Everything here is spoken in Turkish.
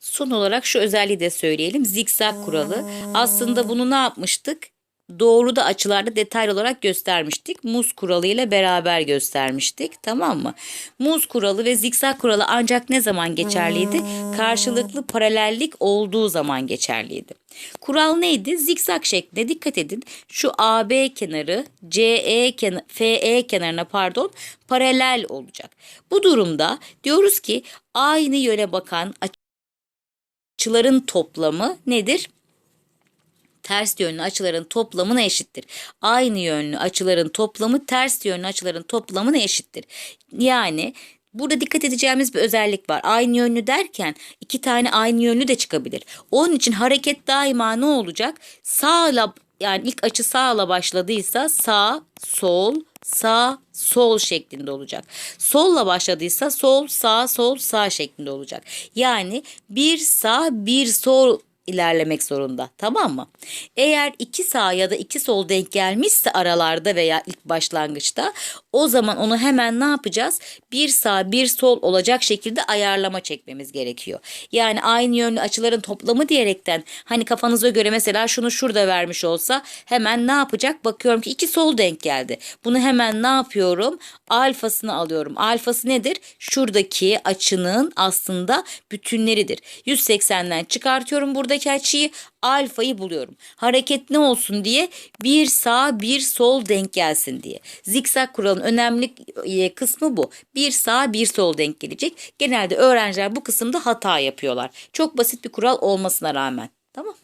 Son olarak şu özelliği de söyleyelim. Zikzak kuralı. Aslında bunu ne yapmıştık? Doğruda açılarda detaylı olarak göstermiştik. Muz kuralı ile beraber göstermiştik. Tamam mı? Muz kuralı ve zikzak kuralı ancak ne zaman geçerliydi? Karşılıklı paralellik olduğu zaman geçerliydi. Kural neydi? Zikzak şeklinde dikkat edin. Şu AB kenarı CE kenar, FE kenarına pardon paralel olacak. Bu durumda diyoruz ki aynı yöne bakan açıların toplamı nedir? ters yönlü açıların toplamına eşittir. Aynı yönlü açıların toplamı ters yönlü açıların toplamına eşittir. Yani burada dikkat edeceğimiz bir özellik var. Aynı yönlü derken iki tane aynı yönlü de çıkabilir. Onun için hareket daima ne olacak? Sağla yani ilk açı sağla başladıysa sağ, sol, sağ, sol şeklinde olacak. Solla başladıysa sol, sağ, sol, sağ şeklinde olacak. Yani bir sağ, bir sol ilerlemek zorunda. Tamam mı? Eğer iki sağ ya da iki sol denk gelmişse aralarda veya ilk başlangıçta o zaman onu hemen ne yapacağız? Bir sağ bir sol olacak şekilde ayarlama çekmemiz gerekiyor. Yani aynı yönlü açıların toplamı diyerekten hani kafanıza göre mesela şunu şurada vermiş olsa hemen ne yapacak? Bakıyorum ki iki sol denk geldi. Bunu hemen ne yapıyorum? Alfasını alıyorum. Alfası nedir? Şuradaki açının aslında bütünleridir. 180'den çıkartıyorum buradaki açıyı alfayı buluyorum. Hareket ne olsun diye bir sağ bir sol denk gelsin diye. Zikzak kuralın önemli e, kısmı bu. Bir sağ bir sol denk gelecek. Genelde öğrenciler bu kısımda hata yapıyorlar. Çok basit bir kural olmasına rağmen. Tamam